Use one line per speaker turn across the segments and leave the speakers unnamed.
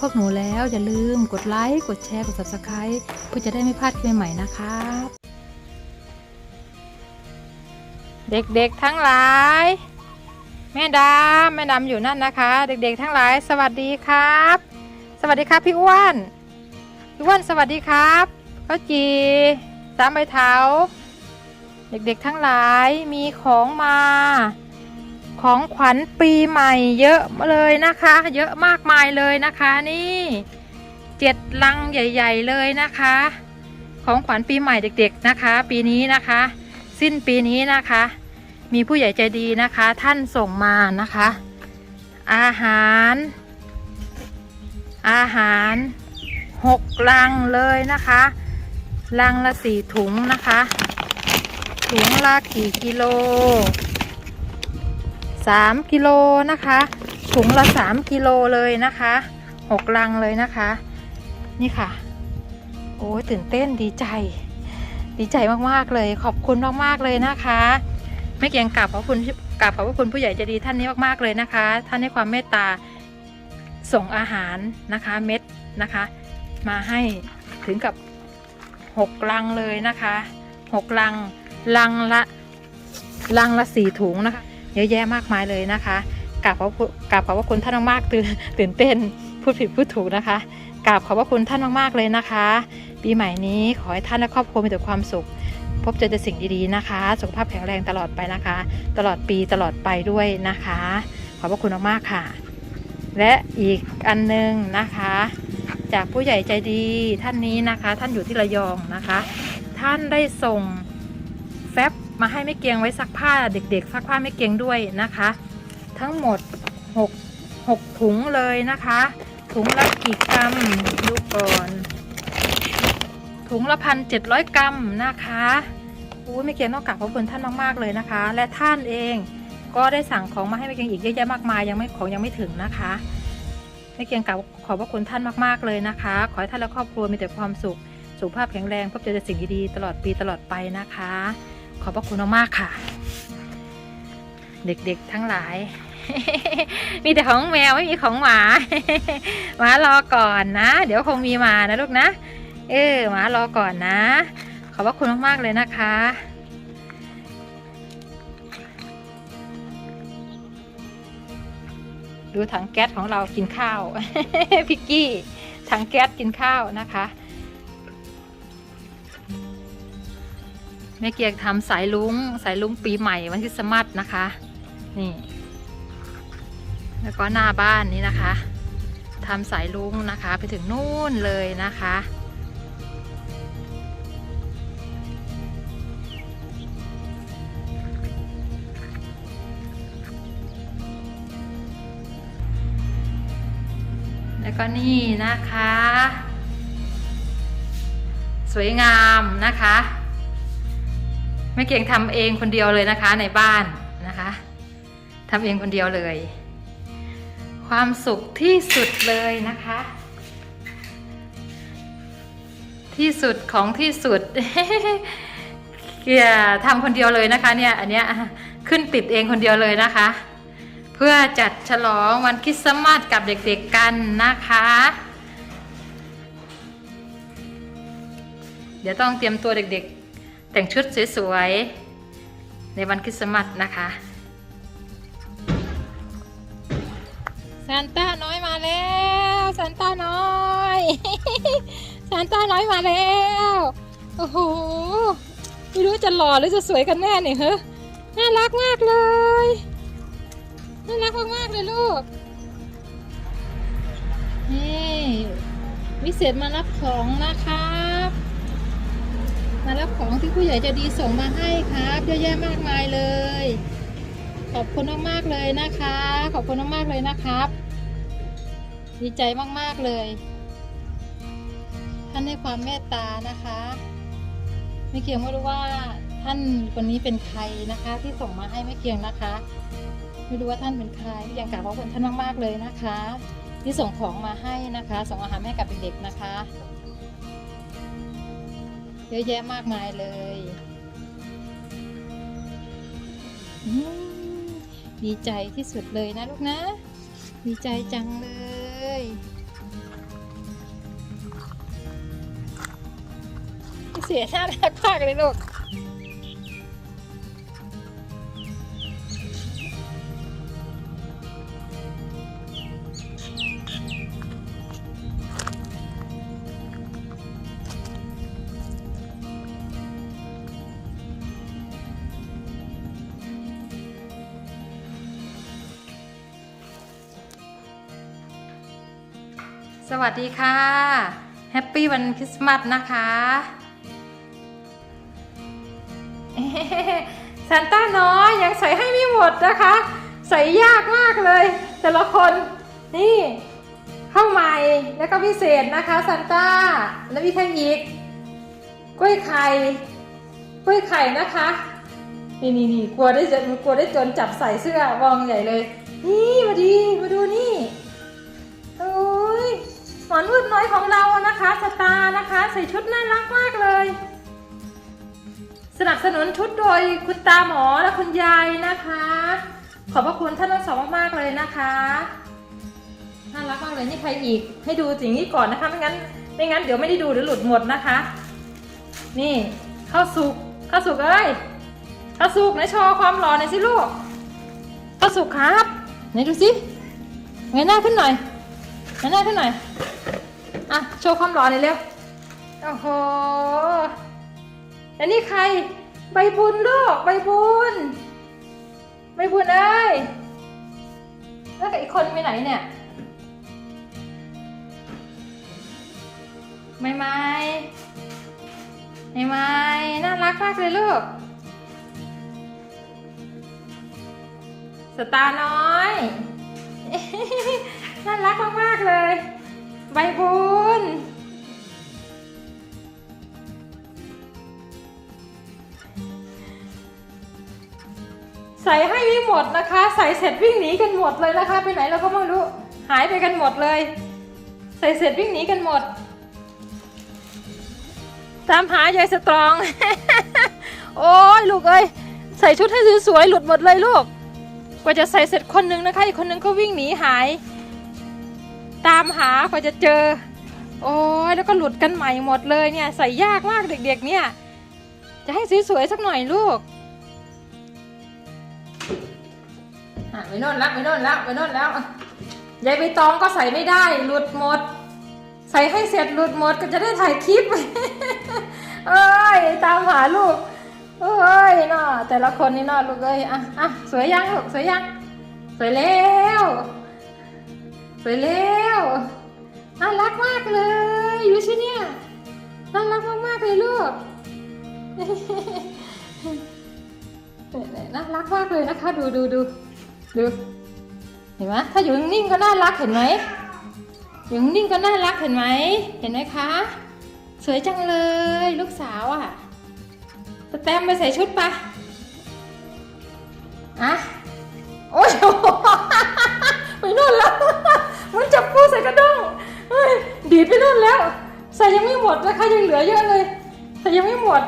พวกหนูแล้ว อย่าลืมกดไลค์กดแชร์กด subscribe เพื่อจะได้ไม่พลาดคลิปใหม่ๆนะครับเด็กๆทั้งหลาย แม่ดาแม่ดำอยู่นั่นนะคะ เด็กๆทั้งหลาย สวัสดีครับ สวัสดีครับพี่อ้วนพี่อ้วนสวัสดีครับข้าวจีสามใบเท้า เด็กๆทั้งหลายมีของมา ของขวัญปีใหม่เยอะเลยนะคะ เยอะมากมายเลยนะคะนี่เจ็ดลังใหญ่ ๆ เลยนะคะ ของขวัญปีใหม่เด็ก ๆนะคะ ปีนี้นะคะ สิ้นปีนี้นะคะ มีผู้ใหญ่ใจดีนะคะ ท่านส่งมานะคะ อาหาร อาหารหกลังเลยนะคะลังละสี่ถุงนะคะ ถุงละกี่กิโล สามกิโลนะคะ ถุงละสามกิโลเลยนะคะหกลังเลยนะคะ นี่ค่ะ โอ้ยตื่นเต้นดีใจ ดีใจมากๆเลย ขอบคุณมากๆเลยนะคะ ไม่เกียงกราบขอบคุณกราบขอบพระคุณผู้ใหญ่ใจดีท่านนี้มากๆเลยนะคะ ท่านให้ความเมตตาส่งอาหารนะคะเม็ดนะคะ มาให้ถึงกับหกลังเลยนะคะหกลังลังละลังละสี่ถุงนะคะ เยอะแยะมากมายเลยนะคะกราบขอบกราบขอบพระคุณท่านมากๆตื่นตื่นเต้นพูดผิดพูดถูกนะคะกราบขอบพระคุณท่านมากๆเลยนะคะ ปีใหม่นี้ขอให้ท่านและครอบครัวมีแต่ความสุข พบเจอแต่สิ่งดีๆนะคะ สุขภาพแข็งแรงตลอดไปนะคะ ตลอดปีตลอดไปด้วยนะคะ ขอบพระคุณมากๆค่ะ และอีกอันหนึงนะคะ จากผู้ใหญ่ใจดีท่านนี้นะคะ ท่านอยู่ที่ระยองนะคะ ท่านได้ส่ง มาให้แม่เกียงไว้ซักผ้าเด็กๆซักผ้าแม่เกียงด้วยนะคะ ทั้งหมด 6 6 ถุงเลยนะคะ ถุงละกี่กรัมดูก่อน ถุงละพันเจ็ดร้อยกรัมนะคะอู้แม่เกียงต้องกราบขอบคุณท่านมากๆเลยนะคะ และท่านเองก็ได้สั่งของมาให้แม่เกียงอีกเยอะแยะมากมายยังไม่ของยังไม่ถึงนะคะแม่เกียงกราบขอบพระคุณท่านมากๆเลยนะคะ ขอให้ท่านและครอบครัวมีแต่ความสุขสุขภาพแข็งแรงพบเจอแต่สิ่งดีๆตลอดปีตลอดไปนะคะ ขอบพระคุณมากๆค่ะ เด็กๆทั้งหลาย มีแต่ของแมวไม่มีของหมาหมารอก่อนนะ เดี๋ยวคงมีมานะลูกนะ เออหมารอก่อนนะ ขอบพระคุณมากๆเลยนะคะดูถังแก๊สของเรากินข้าวพิกกี้ถังแก๊สกินข้าวนะคะ แม่เกียงทำสายลุงสายลุงปีใหม่วันคริสต์มาสนะคะ นี่ แล้วก็หน้าบ้านนี้นะคะทำสายลุงนะคะ ไปถึงนู่นเลยนะคะแล้วก็นี่นะคะ สวยงามนะคะ แม่เกียงทำเองคนเดียวเลยนะคะในบ้านนะคะทำเองคนเดียวเลย ความสุขที่สุดเลยนะคะ ที่สุดของที่สุดเกียทำคนเดียวเลยนะคะ เนี่ยอันเนี้ยขึ้นติดเองคนเดียวเลยนะคะ เพื่อจัดฉลองวันคริสต์มาสกับเด็กๆกันนะคะเดี๋ยวต้องเตรียมตัวเด็กๆ แต่งชุดสวยๆ ในวันคริสต์มาสนะคะซานต้าน้อยมาแล้วซานต้าน้อยซานต้าน้อยมาแล้ว โอ้โห ไม่รู้จะหล่อหรือจะสวยกันแน่เนี่ยเฮ้น่ารักมากเลย น่ารักมากๆเลยลูกนี่วิเศษมารับของนะครับ มารับของที่ผู้ใหญ่จะดีส่งมาให้ครับเยอะแยะมากมายเลย ขอบคุณมากๆเลยนะคะ ขอบคุณมากๆเลยนะครับ ดีใจมากๆเลย ท่านให้ความเมตตานะคะ ไม่เกียงไม่รู้ว่าท่านคนนี้เป็นใครนะคะ ที่ส่งมาให้ไม่เกียงนะคะ ไม่รู้ว่าท่านเป็นใครพี่ยังกราบขอบคุณท่านมากๆเลยนะคะ ที่ส่งของมาให้นะคะ ส่งอาหารให้กับเด็กๆนะคะ เยอะแยะมากมายเลยดีใจที่สุดเลยนะลูกนะ ดีใจจังเลยเสียหน้ารักมากเลยลูก สวัสดีค่ะแฮปปี้วันคริสต์มาสนะคะซานต้าน้อยยังใส่ให้ไม่หมดนะคะ ใส่ยากมากเลย แต่ละคนนี่ข้าวใหม่แล้วก็พิเศษนะคะซานต้าแล้วมีใครอีกกล้วยไข่กล้วยไข่นะคะ นี่นี่นี่กลัวได้จะกลัวได้จนจับใส่เสื้อวองใหญ่เลย นี่มาดีมาดูนี่ ใส่ชุดน่ารักมากเลย สนับสนุนชุดโดยคุณตาหมอและคุณยายนะคะ ขอบพระคุณท่านทั้งสองมากๆเลยนะคะน่ารักมากเลยนี่ใครอีกให้ดูสิ่งนี้ก่อนนะคะไม่งั้นไม่งั้นเดี๋ยวไม่ได้ดูเดี๋ยวหลุดหมดนะคะ นี่ข้าวสุกข้าวสุกเอ้ยข้าวสุกไหนโชว์ความหล่อหน่อยสิลูกข้าวสุกครับไหนดูสิเงยหน้าขึ้นหน่อยเงยหน้าขึ้นหน่อยอะโชว์ความหล่อหน่อยเร็ว โอ้โห แล้วนี่ใคร ใบบุญลูก ใบบุญ ใบบุญเอ้ย แล้วกับอีกคนไปไหนเนี่ย ไม่ไม่ไม่ไม่น่ารักมากเลยลูก สตาร์น้อย น่ารักมากๆเลย ใบบุญ ใส่ให้ไม่หมดนะคะ ใส่เสร็จวิ่งหนีกันหมดเลยนะคะ ไปไหนเราก็ไม่รู้หายไปกันหมดเลย ใส่เสร็จวิ่งหนีกันหมด ตามหายายสตรอง โอ้ยลูกเอ้ยใส่ชุดให้สวยๆหลุดหมดเลยลูก กว่าจะใส่เสร็จคนหนึงนะคะ อีกคนหนึงก็วิ่งหนีหาย ตามหากว่าจะเจอ โอ้ยแล้วก็หลุดกันใหม่หมดเลยเนี่ย ใส่ยากมากเด็กๆเนี่ย จะให้สวยๆสักหน่อยลูก อะไปโน่นแล้วไปโน่นแล้วไปโน่นแล้วยายใบตองก็ใส่ไม่ได้หลุดหมด ใส่ให้เสร็จหลุดหมดก็จะได้ถ่ายคลิปเอ้ยตามหาลูกเอ้ยน่าแต่ละคนนี่น่าลูกเอ้ยอะอะสวยยังลูกสวยยังสวยแล้วสวยแล้วน่ารักมากเลยอยู่ชิเนี่ยน่ารักมากๆเลยลูกน่ารักมากเลยนะคะ ดูดูดู ดูเห็นไหมถ้าอยู่นิ่งก็น่ารักเห็นไหมอยู่นิ่งก็น่ารักเห็นไหมเห็นไหมคะ สวยจังเลยลูกสาวอะสแต้มไปใส่ชุดปะอะโอ้ยไปนู่นแล้วมันจับปูใส่กระด้งเฮ้ยดีดไปนู่นแล้ว ใส่ยังไม่หมดนะคะยังเหลือเยอะเลยใส่ยังไม่หมด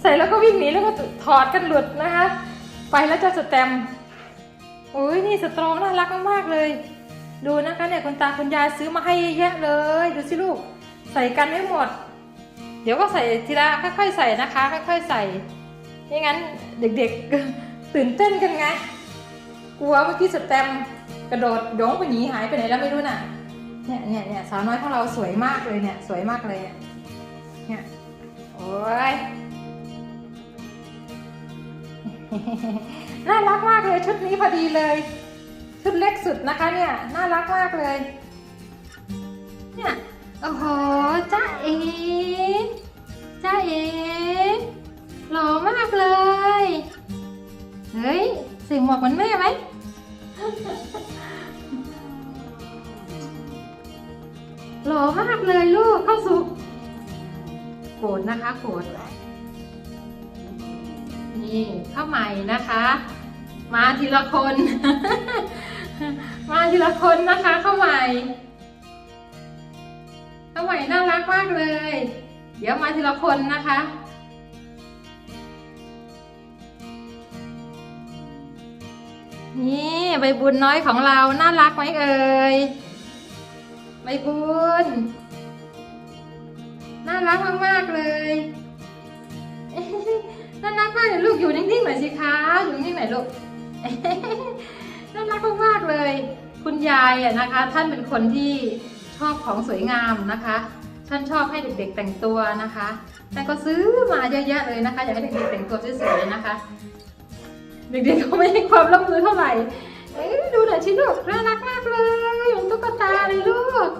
ใส่แล้วก็วิ่งหนีแล้วก็ถอดกันหลุดนะคะ ไปแล้วจะสแตม โอ้ยนี่สตรองน่ารักมากๆเลย ดูนะคะเนี่ยคุณตาคุณยายซื้อมาให้เยอะแยะเลย ดูสิลูก ใส่กันไม่หมด เดี๋ยวก็ใส่ทีละค่อยๆใส่นะคะ ค่อยๆใส่ไม่งั้นเด็กๆตื่นเต้นกันไง กลัวเมื่อกี้สแตมกระโดดโดงไปหนีหายไปไหนแล้วไม่รู้น่ะ เนี่ยเนี่ยเนี่ยสาวน้อยของเราสวยมากเลยเนี่ยสวยมากเลยเนี่ยเนี่ยโอ้ย น่ารักมากเลยชุดนี้พอดีเลย ชุดเล็กสุดนะคะเนี่ยน่ารักมากเลยเนี่ยโอ้โหจ้าเอ๋จ้าเอ๋หล่อมากเลยเฮ้ยใส่หมวกเหมือนแม่ไหมหล่อมากเลยลูกเข้าสุกโกรธนะคะโกรธ นี่ข้าวใหม่นะคะ มาทีละคน มาทีละคนนะคะข้าวใหม่ข้าวใหม่น่ารักมากเลย เดี๋ยวมาทีละคนนะคะนี่ใบบุญน้อยของเราน่ารักไหมเอ่ยใบบุญน่ารักมากๆเลย น่ารักมากเลยลูกอยู่นิ่งๆหน่อยสิคะอยู่นิ่งๆหน่อยลูกน่ารักมากๆเลย คุณยายอะนะคะ ท่านเป็นคนที่ชอบของสวยงามนะคะท่านชอบให้เด็กๆแต่งตัวนะคะท่านก็ซื้อมาเยอะแยะเลยนะคะอยากให้เด็กๆแต่งตัวสวยๆนะคะ เด็กๆก็ไม่ให้ความร่วมมือเท่าไหร่ดูหน่อยชิลูกน่ารักมากเลยเหมือนตุ๊กตาเลยลูก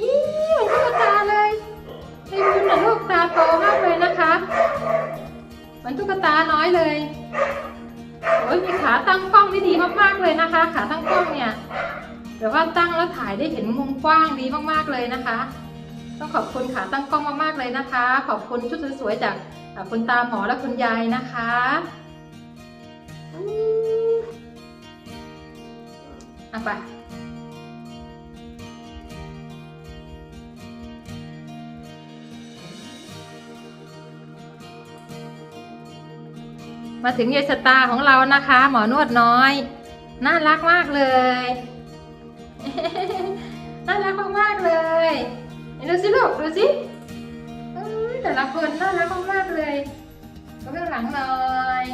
ยี่เหมือนตุ๊กตาเลยไอ้บุญน่ะลูกตาโตมากเลยนะคะ มือนตุ๊กตาน้อยเลยโอ้ยมีขาตั้งกล้องที่ดีมากๆเลยนะคะ ขาตั้งกล้องเนี่ยแต่ว่าตั้งแล้วถ่ายได้เห็นมุมกว้างดีมากๆเลยนะคะ ต้องขอบคุณขาตั้งกล้องมากๆเลยนะคะ ขอบคุณชุดสวยๆจากคุณตาหมอและคุณยายนะคะอืมเอาไป มาถึงยายสตาของเรานะคะ หมอนวดน้อย น่ารักมากเลย น่ารักมากๆเลยดูสิลูกดูสิแต่ละคนน่ารักมากๆเลยดูข้างหลังหน่อย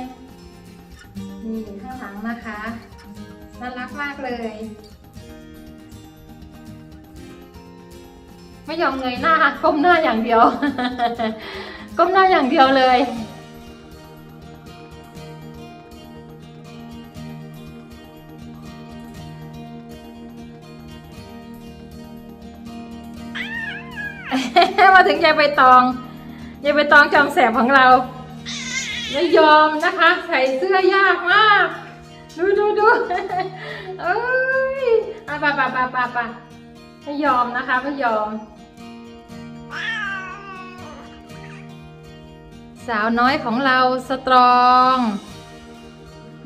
นี่ข้างหลังนะคะน่ารักมากเลย ไม่ยอมเงยหน้าก้มหน้าอย่างเดียว ก้มหน้าอย่างเดียวเลย มาถึงยายใบตองยายใบตองจอมแสบของเราไม่ยอมนะคะ ใส่เสื้อยากมาก ดูดูดูเอ้ยอะปะปะปะปะปะไม่ยอมนะคะไม่ยอม สาวน้อยของเราสตรอง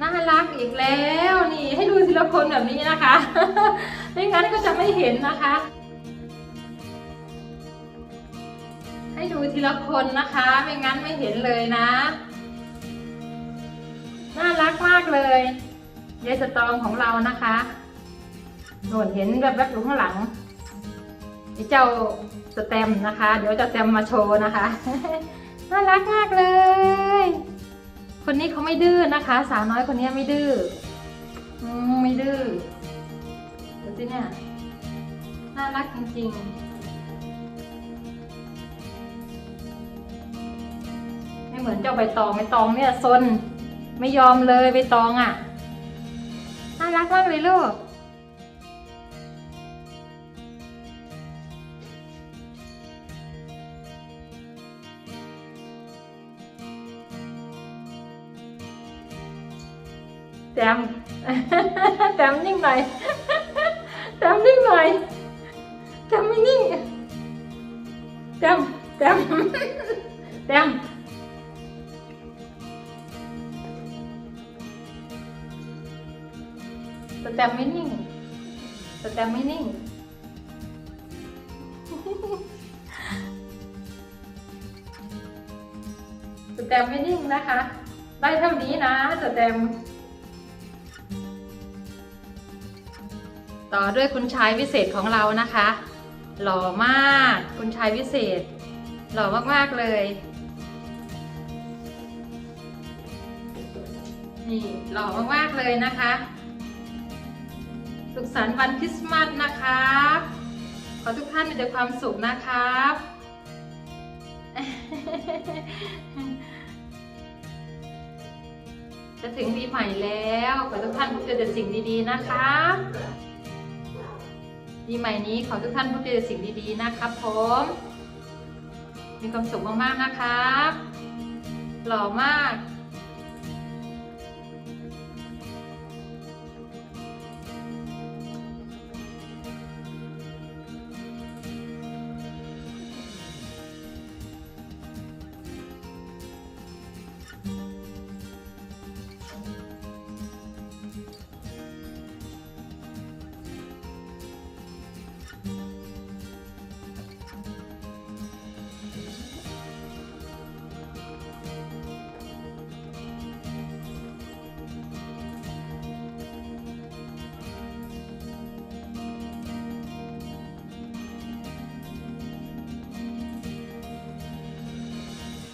น่ารักอีกแล้วนี่ให้ดูทีละคนแบบนี้นะคะ ไม่งั้นก็จะไม่เห็นนะคะ ดูทีละคนนะคะ ไม่งั้นไม่เห็นเลยนะ น่ารักมากเลยยายสตองของเรานะคะโน่นเห็นแบบแบบๆอยู่ข้างหลังไอ้เจ้าสแตมนะคะ เดี๋ยวจะแตมมาโชว์นะคะ น่ารักมากเลย คนนี้เขาไม่ดื้อนะคะ สาวน้อยคนนี้ไม่ดื้อไม่ดื้อดูสิเนี่ย น่ารักจริงๆ เหมือนเจ้าใบตองใบตองเนี่ยซนไม่ยอมเลยใบตองอะน่ารักมากเลยลูกแต้มแต้มนิ่งหน่อยแต้มนิ่งหน่อยแต้มไม่นิ่งแต้มแต้มแต้ม แตมไม่นิ่งสแตมไม่นิ่ง สแตมไม่นิ่งนะคะ ได้เท่านี้นะสแตมต่อด้วยคุณชายวิเศษของเรานะคะ หล่อมากคุณชายวิเศษ หล่อมากๆเลยนี่หล่อมากๆเลยนะคะ สุขสันต์วันคริสต์มาสนะครับ ขอทุกท่านมีแต่ความสุขนะครับ จะถึงปีใหม่แล้ว ขอทุกท่านพบเจอแต่สิ่งดีๆนะครับปีใหม่นี้ขอทุกท่านพบเจอแต่สิ่งดีๆนะครับผม มีความสุขมากๆนะครับ หล่อมาก